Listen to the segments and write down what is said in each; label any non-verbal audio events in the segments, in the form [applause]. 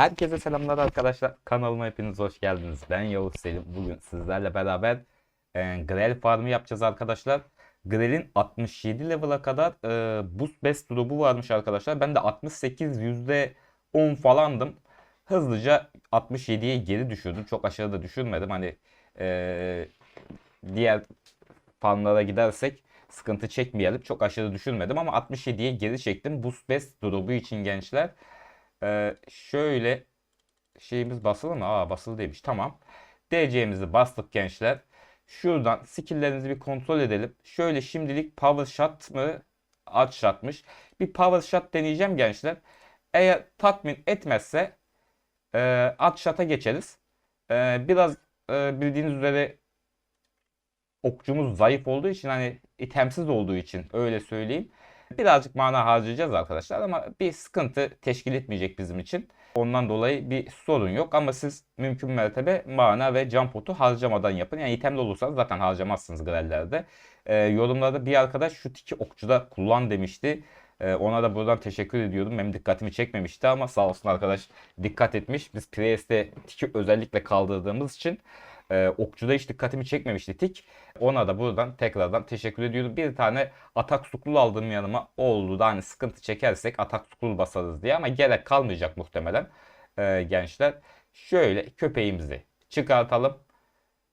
Herkese selamlar arkadaşlar. Kanalıma hepiniz hoş geldiniz. Ben Yavuz Selim. Bugün sizlerle beraber e, Grell farmı yapacağız arkadaşlar. Grell'in 67 level'a kadar e, boost best drop'u varmış arkadaşlar. Ben de 68 %10 falandım. Hızlıca 67'ye geri düşürdüm. Çok aşağı da düşürmedim. Hani e, diğer farmlara gidersek sıkıntı çekmeyelim. Çok aşırı düşürmedim ama 67'ye geri çektim. Boost best drop'u için gençler. Ee, şöyle şeyimiz basılı mı? Aa basılı değilmiş. Tamam. DC'mizi bastık gençler. Şuradan skill'lerinizi bir kontrol edelim. Şöyle şimdilik power shot mı? Arch shot'mış. Bir power shot deneyeceğim gençler. Eğer tatmin etmezse e, arch shot'a geçeriz. E, biraz e, bildiğiniz üzere okçumuz zayıf olduğu için hani itemsiz olduğu için öyle söyleyeyim. Birazcık mana harcayacağız arkadaşlar ama bir sıkıntı teşkil etmeyecek bizim için. Ondan dolayı bir sorun yok ama siz mümkün mertebe mana ve can potu harcamadan yapın. Yani itemli olursanız zaten harcamazsınız grellerde. Ee, yorumlarda bir arkadaş şu tiki okçuda kullan demişti. Ee, ona da buradan teşekkür ediyorum. Benim dikkatimi çekmemişti ama sağ olsun arkadaş dikkat etmiş. Biz Priest'te tiki özellikle kaldırdığımız için e, okçuda hiç dikkatimi çekmemişti tik. Ona da buradan tekrardan teşekkür ediyorum. Bir tane atak sukul aldım yanıma. Oldu da hani sıkıntı çekersek atak sukul basarız diye ama gerek kalmayacak muhtemelen e, gençler. Şöyle köpeğimizi çıkartalım.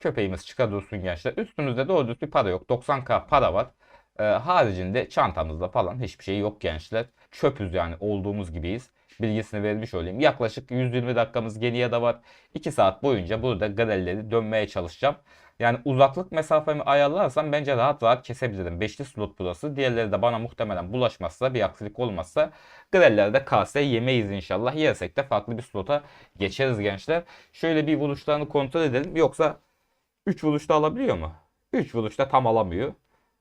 Köpeğimiz çıkar dursun gençler. Üstümüzde doğru düz bir para yok. 90k para var. E, haricinde çantamızda falan hiçbir şey yok gençler. Çöpüz yani olduğumuz gibiyiz bilgisini vermiş olayım. Yaklaşık 120 dakikamız geriye de var. 2 saat boyunca burada galerileri dönmeye çalışacağım. Yani uzaklık mesafemi ayarlarsam bence rahat rahat kesebilirim. 5'li slot burası. Diğerleri de bana muhtemelen bulaşmazsa bir aksilik olmazsa grellerde kase yemeyiz inşallah. Yersek de farklı bir slota geçeriz gençler. Şöyle bir vuruşlarını kontrol edelim. Yoksa 3 vuruşta alabiliyor mu? 3 vuruşta tam alamıyor.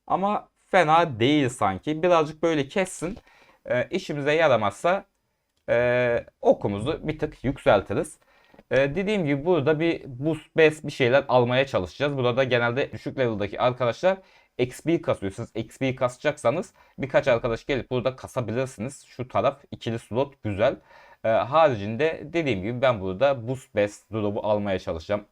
Ama fena değil sanki. Birazcık böyle kessin. E, işimize yaramazsa e, okumuzu bir tık yükseltiriz. E, dediğim gibi burada bir boost base bir şeyler almaya çalışacağız. Burada genelde düşük level'daki arkadaşlar XP kasıyor. Siz XP kasacaksanız birkaç arkadaş gelip burada kasabilirsiniz. Şu taraf ikili slot güzel. E, haricinde dediğim gibi ben burada boost base drop'u almaya çalışacağım.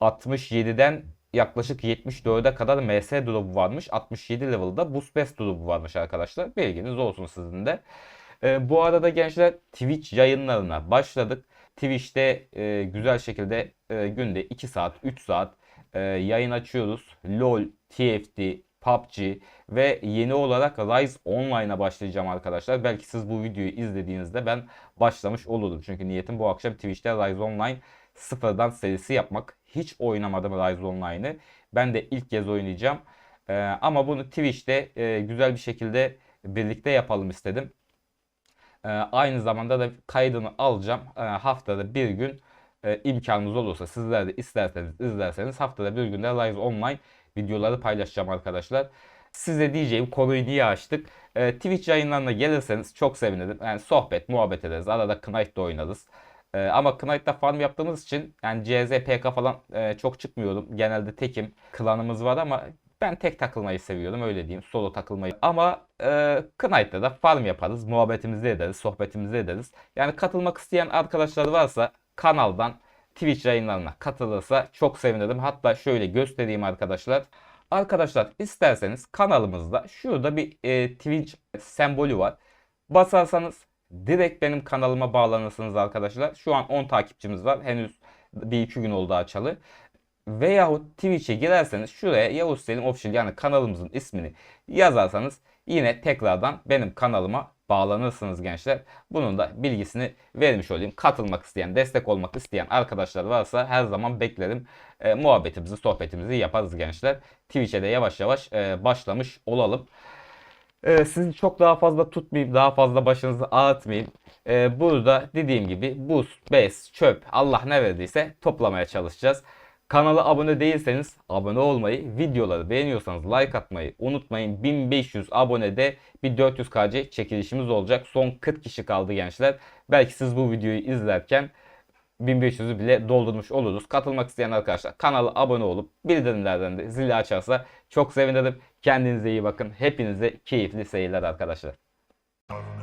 67'den yaklaşık 74'e kadar MS drop'u varmış. 67 level'da boost base drop'u varmış arkadaşlar. Bilginiz olsun sizin de. E, bu arada gençler Twitch yayınlarına başladık. Twitch'te e, güzel şekilde e, günde 2 saat, 3 saat e, yayın açıyoruz. LoL, TFT, PUBG ve yeni olarak Rise Online'a başlayacağım arkadaşlar. Belki siz bu videoyu izlediğinizde ben başlamış olurum. Çünkü niyetim bu akşam Twitch'te Rise Online sıfırdan serisi yapmak. Hiç oynamadım Rise Online'ı. Ben de ilk kez oynayacağım. E, ama bunu Twitch'te e, güzel bir şekilde birlikte yapalım istedim. E, aynı zamanda da kaydını alacağım. E, haftada bir gün e, imkanınız olursa sizler de isterseniz izlerseniz haftada bir günde Rise Online videoları paylaşacağım arkadaşlar. Size diyeceğim konuyu niye açtık? E, Twitch yayınlarına gelirseniz çok sevinirim. Yani sohbet, muhabbet ederiz. Arada Knight'da oynarız. E, ama Knight'ta farm yaptığımız için yani CZ, PK falan e, çok çıkmıyorum. Genelde tekim. Klanımız var ama ben tek takılmayı seviyorum öyle diyeyim. Solo takılmayı. Ama e, Knight'ta da farm yaparız. Muhabbetimizi ederiz. Sohbetimizi ederiz. Yani katılmak isteyen arkadaşlar varsa kanaldan Twitch yayınlarına katılırsa çok sevinirim. Hatta şöyle göstereyim arkadaşlar. Arkadaşlar isterseniz kanalımızda şurada bir e, Twitch sembolü var. Basarsanız direkt benim kanalıma bağlanırsınız arkadaşlar. Şu an 10 takipçimiz var. Henüz bir iki gün oldu açalı. Veyahut Twitch'e girerseniz şuraya Yavuz Selim Official yani kanalımızın ismini yazarsanız yine tekrardan benim kanalıma bağlanırsınız gençler. Bunun da bilgisini vermiş olayım. Katılmak isteyen, destek olmak isteyen arkadaşlar varsa her zaman beklerim. E, muhabbetimizi, sohbetimizi yaparız gençler. Twitch'e de yavaş yavaş e, başlamış olalım. E, sizi çok daha fazla tutmayayım, daha fazla başınızı ağıtmayayım. E, burada dediğim gibi boost, base, çöp, Allah ne verdiyse toplamaya çalışacağız. Kanala abone değilseniz abone olmayı, videoları beğeniyorsanız like atmayı unutmayın. 1500 abonede bir 400kc çekilişimiz olacak. Son 40 kişi kaldı gençler. Belki siz bu videoyu izlerken 1500'ü bile doldurmuş oluruz. Katılmak isteyen arkadaşlar kanala abone olup bildirimlerden de zili açarsa çok sevinirim. Kendinize iyi bakın. Hepinize keyifli seyirler arkadaşlar. I don't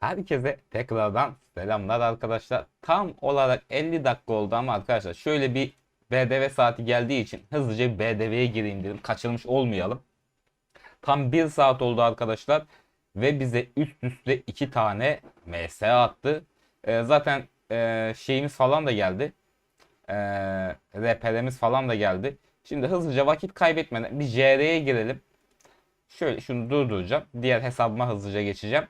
Herkese tekrardan selamlar arkadaşlar. Tam olarak 50 dakika oldu ama arkadaşlar şöyle bir BDV saati geldiği için hızlıca BDV'ye gireyim dedim. Kaçırmış olmayalım. Tam 1 saat oldu arkadaşlar. Ve bize üst üste 2 tane MS attı. Ee, zaten e, şeyimiz falan da geldi. Ee, RPR'miz falan da geldi. Şimdi hızlıca vakit kaybetmeden bir JR'ye girelim. Şöyle şunu durduracağım. Diğer hesabıma hızlıca geçeceğim.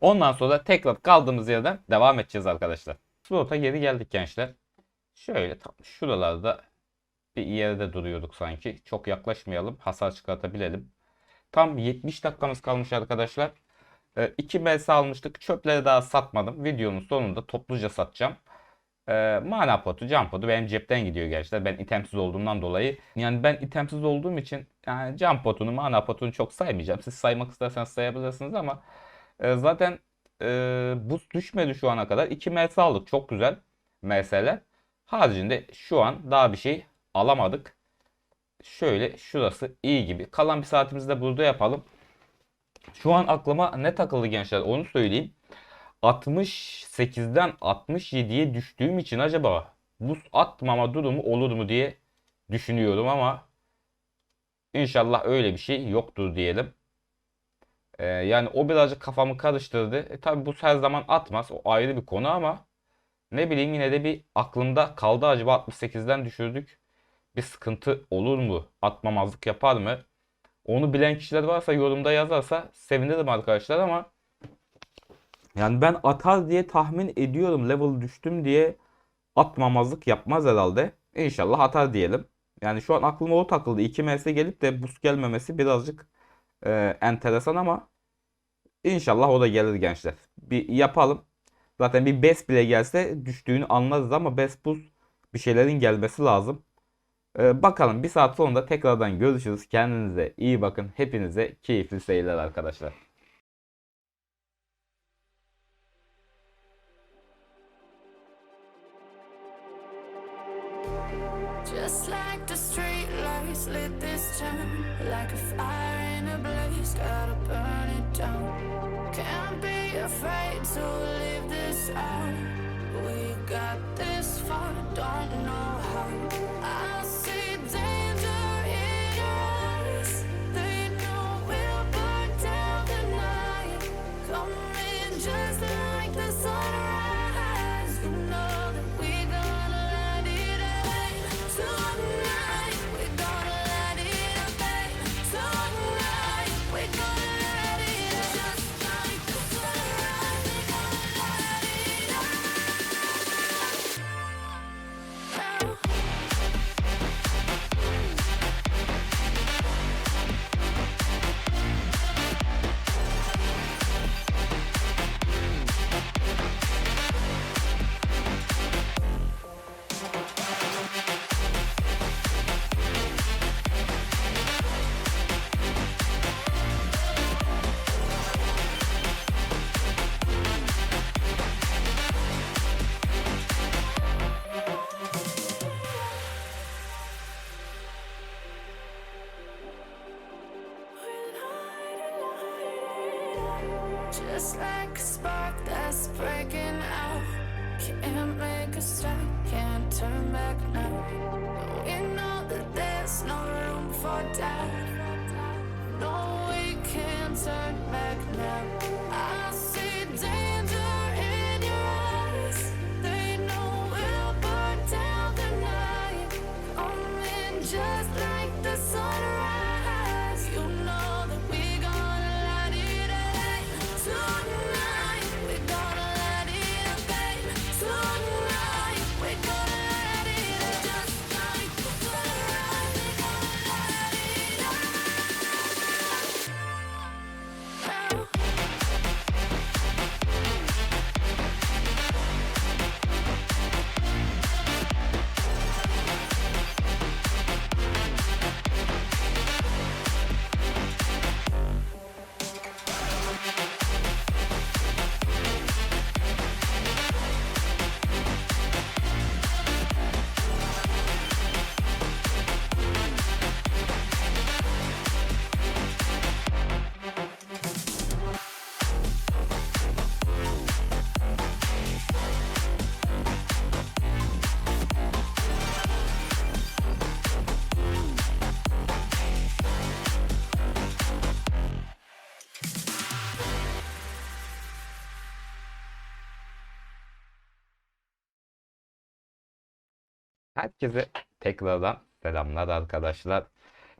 Ondan sonra tekrar kaldığımız yerden devam edeceğiz arkadaşlar. Slot'a geri geldik gençler. Şöyle tam şuralarda bir yerde duruyorduk sanki. Çok yaklaşmayalım. Hasar çıkartabilelim. Tam 70 dakikamız kalmış arkadaşlar. 2 MS almıştık. Çöpleri daha satmadım. Videonun sonunda topluca satacağım. Ee, mana potu, can potu benim cepten gidiyor gençler. Ben itemsiz olduğumdan dolayı. Yani ben itemsiz olduğum için yani can potunu, mana potunu çok saymayacağım. Siz saymak isterseniz sayabilirsiniz ama e, zaten e, buz düşmedi şu ana kadar. 2 MS aldık. Çok güzel MS'ler. Haricinde şu an daha bir şey alamadık. Şöyle şurası iyi gibi. Kalan bir saatimizi de burada yapalım. Şu an aklıma ne takıldı gençler onu söyleyeyim. 68'den 67'ye düştüğüm için acaba buz atmama durumu olur mu diye düşünüyorum ama inşallah öyle bir şey yoktur diyelim. Ee, yani o birazcık kafamı karıştırdı. E, tabii bu her zaman atmaz. O ayrı bir konu ama ne bileyim yine de bir aklımda kaldı acaba 68'den düşürdük. Bir sıkıntı olur mu? Atmamazlık yapar mı? Onu bilen kişiler varsa yorumda yazarsa sevinirim arkadaşlar ama yani ben atar diye tahmin ediyorum. Level düştüm diye atmamazlık yapmaz herhalde. İnşallah atar diyelim. Yani şu an aklıma o takıldı. 2 MS gelip de boost gelmemesi birazcık e, enteresan ama inşallah o da gelir gençler. Bir yapalım. Zaten bir bes bile gelse düştüğünü anlarız ama bes buz bir şeylerin gelmesi lazım. Ee, bakalım bir saat sonra tekrardan görüşürüz. Kendinize iyi bakın. Hepinize keyifli seyirler arkadaşlar. Got this A stop, can't turn back now. We know that there's no room for doubt. No, we can't turn back Herkese tekrardan selamlar arkadaşlar.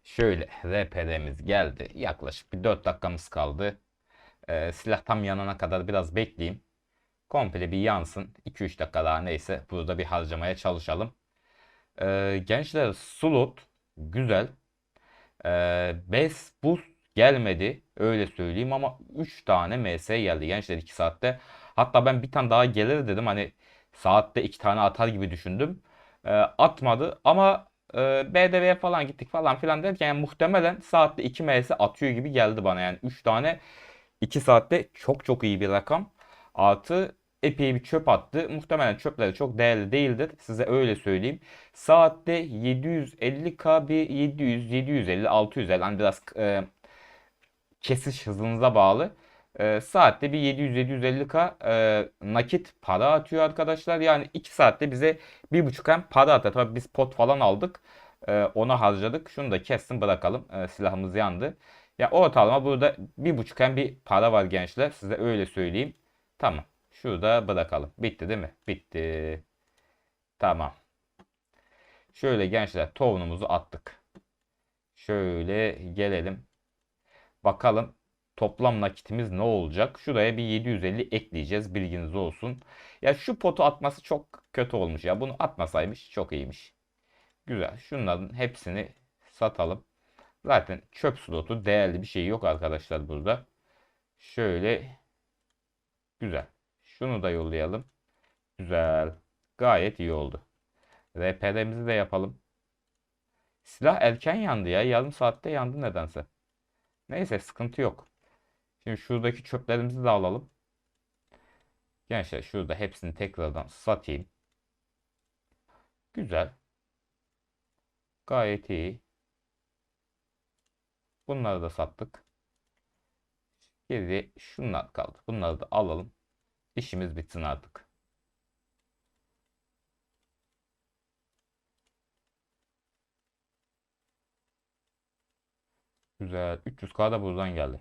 Şöyle RPR'miz geldi. Yaklaşık bir 4 dakikamız kaldı. Ee, silah tam yanana kadar biraz bekleyeyim. Komple bir yansın. 2-3 dakika daha neyse burada bir harcamaya çalışalım. Ee, gençler slot güzel. Ee, base boost gelmedi. Öyle söyleyeyim ama 3 tane MS geldi gençler 2 saatte. Hatta ben bir tane daha gelir dedim. Hani saatte 2 tane atar gibi düşündüm. Ee, atmadı ama e, BDV'ye falan gittik falan filan derken yani muhtemelen saatte 2 MS atıyor gibi geldi bana. Yani 3 tane 2 saatte çok çok iyi bir rakam. Artı epey bir çöp attı. Muhtemelen çöpleri çok değerli değildir. Size öyle söyleyeyim. Saatte 750k bir 700, 750, 650 hani biraz e, kesiş hızınıza bağlı. E, saatte bir 700-750k e, nakit para atıyor arkadaşlar. Yani 2 saatte bize 1.5 hem para atıyor. Tabii biz pot falan aldık. E, ona harcadık. Şunu da kessin bırakalım. E, silahımız yandı. Ya ortalama burada 1.5 hem bir para var gençler. Size öyle söyleyeyim. Tamam. Şurada bırakalım. Bitti değil mi? Bitti. Tamam. Şöyle gençler tohumumuzu attık. Şöyle gelelim. Bakalım toplam nakitimiz ne olacak? Şuraya bir 750 ekleyeceğiz. Bilginiz olsun. Ya şu potu atması çok kötü olmuş ya. Bunu atmasaymış çok iyiymiş. Güzel. Şunların hepsini satalım. Zaten çöp slotu değerli bir şey yok arkadaşlar burada. Şöyle güzel. Şunu da yollayalım. Güzel. Gayet iyi oldu. RPR'mizi de yapalım. Silah erken yandı ya. Yarım saatte yandı nedense. Neyse sıkıntı yok. Şimdi şuradaki çöplerimizi de alalım. Gençler şurada hepsini tekrardan satayım. Güzel. Gayet iyi. Bunları da sattık. Geriye şunlar kaldı. Bunları da alalım. İşimiz bitsin artık. Güzel. 300k da buradan geldi.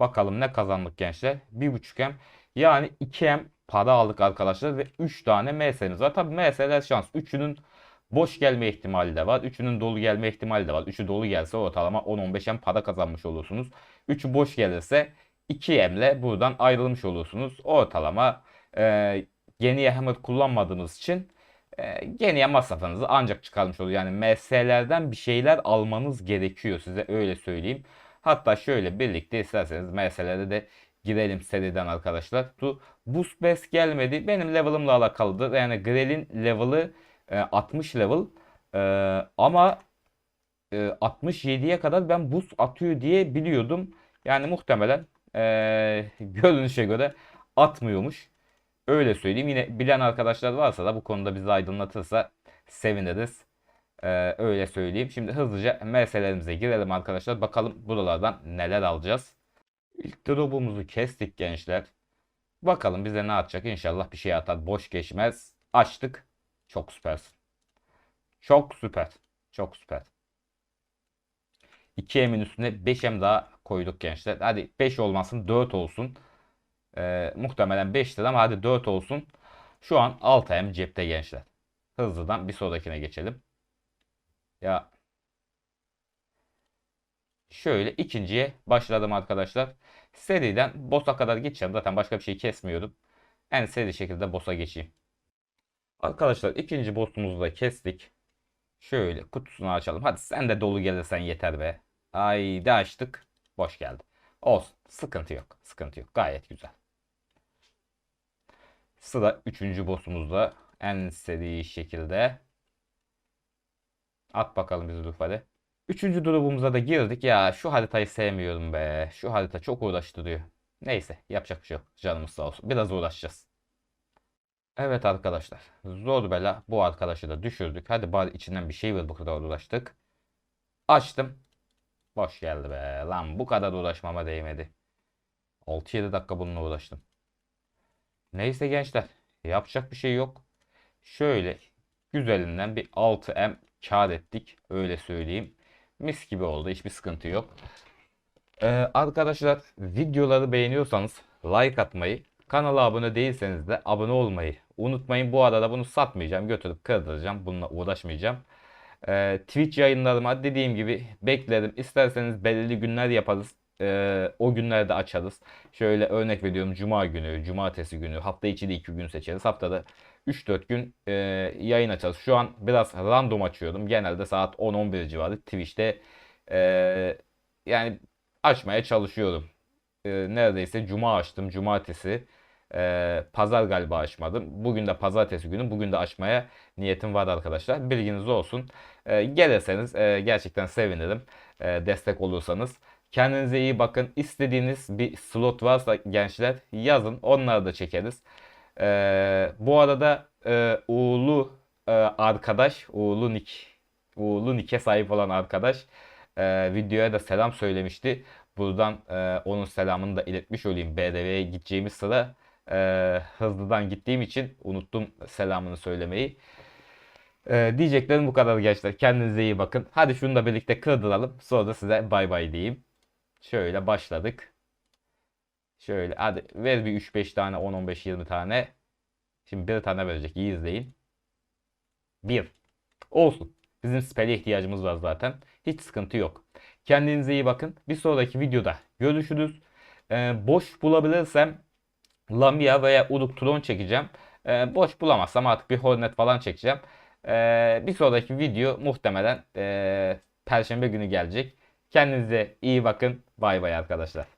Bakalım ne kazandık gençler? 1.5M yani 2M para aldık arkadaşlar ve 3 tane MS'miz var. Tabi MS'ler şans. 3'ünün boş gelme ihtimali de var. 3'ünün dolu gelme ihtimali de var. 3'ü dolu gelse ortalama 10-15M para kazanmış olursunuz. 3'ü boş gelirse 2M ile buradan ayrılmış olursunuz. Ortalama e, yeni Hammer kullanmadığınız için e, geniye masrafınızı ancak çıkarmış olur. Yani MS'lerden bir şeyler almanız gerekiyor size öyle söyleyeyim. Hatta şöyle birlikte isterseniz MS'lere de girelim seriden arkadaşlar. Bu Boost Best gelmedi. Benim level'ımla alakalıdır. Yani Grel'in level'ı e, 60 level. E, ama e, 67'ye kadar ben boost atıyor diye biliyordum. Yani muhtemelen e, [laughs] görünüşe göre atmıyormuş. Öyle söyleyeyim. Yine bilen arkadaşlar varsa da bu konuda bizi aydınlatırsa seviniriz. Ee, öyle söyleyeyim. Şimdi hızlıca meselelerimize girelim arkadaşlar. Bakalım buralardan neler alacağız. İlk drop'umuzu kestik gençler. Bakalım bize ne atacak. İnşallah bir şey atar. Boş geçmez. Açtık. Çok süpersin. Çok süper. Çok süper. 2M'in üstüne 5M daha koyduk gençler. Hadi 5 olmasın 4 olsun. Ee, muhtemelen 5'tir ama hadi 4 olsun. Şu an 6M cepte gençler. Hızlıdan bir sonrakine geçelim. Ya şöyle ikinciye başladım arkadaşlar. Seriden boss'a kadar geçeceğim. Zaten başka bir şey kesmiyorum. En seri şekilde boss'a geçeyim. Arkadaşlar ikinci boss'umuzu da kestik. Şöyle kutusunu açalım. Hadi sen de dolu gelirsen yeter be. Haydi açtık. Boş geldi. Olsun. Sıkıntı yok. Sıkıntı yok. Gayet güzel. Sıra üçüncü boss'umuzda en seri şekilde. At bakalım bizi Ruf hadi. Üçüncü durumumuza da girdik. Ya şu haritayı sevmiyorum be. Şu harita çok uğraştırıyor. Neyse yapacak bir şey yok. Canımız sağ olsun. Biraz uğraşacağız. Evet arkadaşlar. Zor bela bu arkadaşı da düşürdük. Hadi bari içinden bir şey ver bu kadar uğraştık. Açtım. Boş geldi be. Lan bu kadar uğraşmama değmedi. 6-7 dakika bununla uğraştım. Neyse gençler. Yapacak bir şey yok. Şöyle güzelinden bir 6M kar ettik. Öyle söyleyeyim. Mis gibi oldu. Hiçbir sıkıntı yok. Ee, arkadaşlar videoları beğeniyorsanız like atmayı, kanala abone değilseniz de abone olmayı unutmayın. Bu arada bunu satmayacağım. Götürüp kırdıracağım. Bununla uğraşmayacağım. Ee, Twitch yayınlarıma dediğim gibi beklerim. İsterseniz belirli günler yaparız. Ee, o günlerde açarız. Şöyle örnek veriyorum. Cuma günü, cumartesi günü, hafta içi de 2 gün seçeriz. Haftada 3-4 gün e, yayın açarız. Şu an biraz random açıyorum. Genelde saat 10-11 civarı Twitch'te e, yani açmaya çalışıyorum. E, neredeyse cuma açtım. Cumartesi. e, pazar galiba açmadım. Bugün de pazartesi günü. Bugün de açmaya niyetim var arkadaşlar. Bilginiz olsun. E, gelirseniz e, gerçekten sevinirim. E, destek olursanız. Kendinize iyi bakın. İstediğiniz bir slot varsa gençler yazın. Onları da çekeriz. Ee, bu arada e, Uğurlu e, arkadaş, Uğurlu Nick, Uğurlu Nick'e sahip olan arkadaş e, videoya da selam söylemişti. Buradan e, onun selamını da iletmiş olayım. BDV'ye gideceğimiz sıra e, hızlıdan gittiğim için unuttum selamını söylemeyi. E, diyeceklerim bu kadar gençler. Kendinize iyi bakın. Hadi şunu da birlikte kırdıralım. Sonra da size bay bay diyeyim. Şöyle başladık. Şöyle hadi ver bir 3-5 tane 10-15-20 tane. Şimdi bir tane verecek. İyi izleyin. 1. Olsun. Bizim spell'e ihtiyacımız var zaten. Hiç sıkıntı yok. Kendinize iyi bakın. Bir sonraki videoda görüşürüz. Ee, boş bulabilirsem Lamia veya Uruk Tron çekeceğim. Ee, boş bulamazsam artık bir Hornet falan çekeceğim. Ee, bir sonraki video muhtemelen ee, Perşembe günü gelecek. Kendinize iyi bakın. Bay bay arkadaşlar.